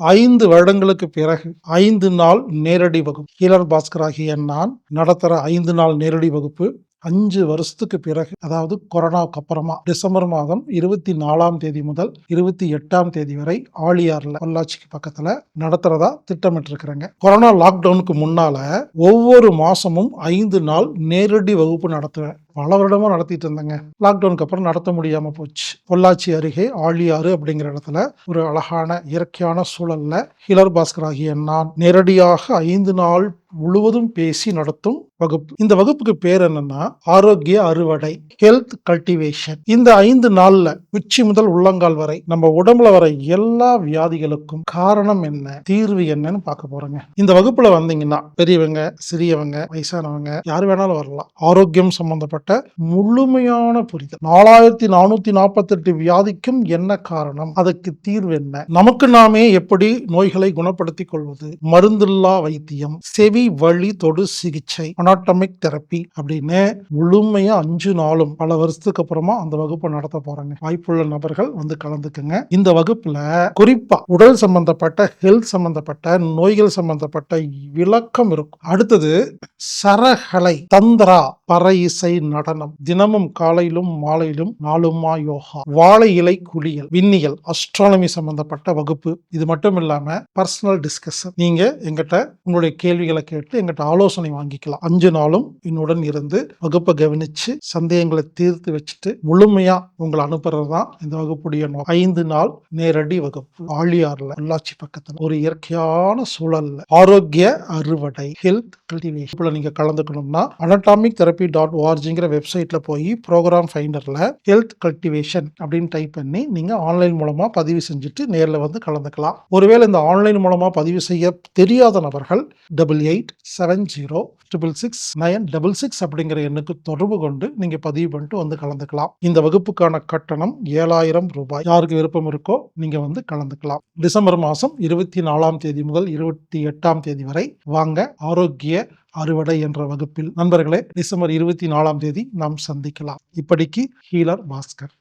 ஐந்து வருடங்களுக்கு பிறகு ஐந்து நாள் நேரடி வகுப்பு. கீழர் பாஸ்கர் ஆகிய நான் நடத்துகிற ஐந்து நாள் நேரடி வகுப்பு அஞ்சு வருஷத்துக்கு பிறகு அதாவது கொரோனாவுக்கு அப்புறமா டிசம்பர் மாதம் இருபத்தி நாலாம் தேதி முதல் இருபத்தி எட்டாம் தேதி வரை ஆழியார்ல பொள்ளாச்சிக்கு பக்கத்துல நடத்துறதா திட்டமிட்டு இருக்கிறேங்க கொரோனா லாக்டவுனுக்கு முன்னால ஒவ்வொரு மாசமும் ஐந்து நாள் நேரடி வகுப்பு நடத்துவேன். பல வருடமா நடத்திட்டு இருந்தேங்க. லாக்டவுனுக்கு அப்புறம் நடத்த முடியாம போச்சு. பொள்ளாச்சி அருகே ஆழியாறு அப்படிங்கிற இடத்துல ஒரு அழகான இயற்கையான சூழல்ல ஹிலர் பாஸ்கர் ஆகிய நான் நேரடியாக ஐந்து நாள் முழுவதும் பேசி நடத்தும் வகுப்பு. இந்த வகுப்புக்கு பேர் என்னன்னா ஆரோக்கிய அறுவடை ஹெல்த் கல்டிவேஷன் இந்த ஐந்து நாள்ல உச்சி முதல் உள்ளங்கால் வரை நம்ம உடம்புல வர எல்லா வியாதிகளுக்கும் காரணம் என்ன தீர்வு என்னன்னு பார்க்க போறோங்க. இந்த வகுப்புல வந்தீங்கன்னா பெரியவங்க சிறியவங்க வயசானவங்க யார் வேணாலும் வரலாம். ஆரோக்கியம் சம்பந்தப்பட்ட முழுமையான புரிதல். நாலாயிரத்தி நானூத்தி நாற்பத்தி எட்டு வியாதிக்கும் என்ன காரணம்? அதுக்கு தீர்வு என்ன? நமக்கு நாமே எப்படி நோய்களை குணப்படுத்திக் கொள்வது? மருந்தில்லா வைத்தியம் செவி வழி தொடு சிகிச்சை அனாட்டமிக் தெரப்பி அப்படின்னு முழுமையா அஞ்சு நாளும் பல வருஷத்துக்கு அப்புறமா அந்த வகுப்பை நடத்த போறாங்க. வாய்ப்புள்ள நபர்கள் வந்து கலந்துக்குங்க. இந்த வகுப்புல குறிப்பா உடல் சம்பந்தப்பட்ட ஹெல்த் சம்பந்தப்பட்ட நோய்கள் சம்பந்தப்பட்ட விளக்கம் இருக்கும். அடுத்தது சரகலை தந்திரா பறை இசை நடனம். தினமும் காலையிலும் மாலையிலும் நாளுமா யோகா. வாழை இலை குளியல். விண்ணியல். அஸ்ட்ரானமி சம்பந்தப்பட்ட வகுப்பு. இது மட்டும் இல்லாம பர்சனல் டிஸ்கஷன் நீங்க எங்கிட்ட உங்களுடைய கேள்விகளை கேட்டு எங்கிட்ட ஆலோசனை வாங்கிக்கலாம். அஞ்சு நாளும் என்னுடன் இருந்து வகுப்பை கவனிச்சு சந்தேகங்களை தீர்த்து வச்சுட்டு முழுமையா உங்களை அனுப்புறது தான் இந்த வகுப்புடைய ஐந்து நாள் நேரடி வகுப்பு. ஆழியார்ல உள்ளாட்சி பக்கத்துல. ஒரு இயற்கையான சூழல்ல. ஆரோக்கிய அறுவடை. ஹெல்த் கல்டிவேஷன் நீங்க கலந்துக்கணும்னா அனட்டாமிக் தெரப்பி டாட் ஓஆர்ஜிங்கிற வெப்சைட்டில் போய் ப்ரோக்ராம் ஃபைண்டரில் ஹெல்த் கல்டிவேஷன் அப்படின்னு டைப் பண்ணி நீங்கள் ஆன்லைன் மூலமாக பதிவு செஞ்சுட்டு நேரில் வந்து கலந்துக்கலாம். ஒருவேளை இந்த ஆன்லைன் மூலமாக பதிவு செய்ய தெரியாத நபர்கள் double eight seven zero triple six nine double six அப்படிங்கிற எண்ணுக்கு தொடர்பு கொண்டு நீங்கள் பதிவு பண்ணிட்டு வந்து கலந்துக்கலாம். இந்த வகுப்புக்கான கட்டணம் ஏழாயிரம் ரூபாய். யாருக்கு விருப்பம் இருக்கோ நீங்கள் வந்து கலந்துக்கலாம். டிசம்பர் மாதம் இருபத்தி நாலாம் தேதி முதல் இருபத்தி எட்டாம் தேதி வரை வாங்க. ஆரோக்கிய அறுவடை என்ற வகுப்பில். நண்பர்களே டிசம்பர் இருபத்தி நாலாம் தேதி நாம் சந்திக்கலாம். இப்படிக்கு ஹீலர் பாஸ்கர்.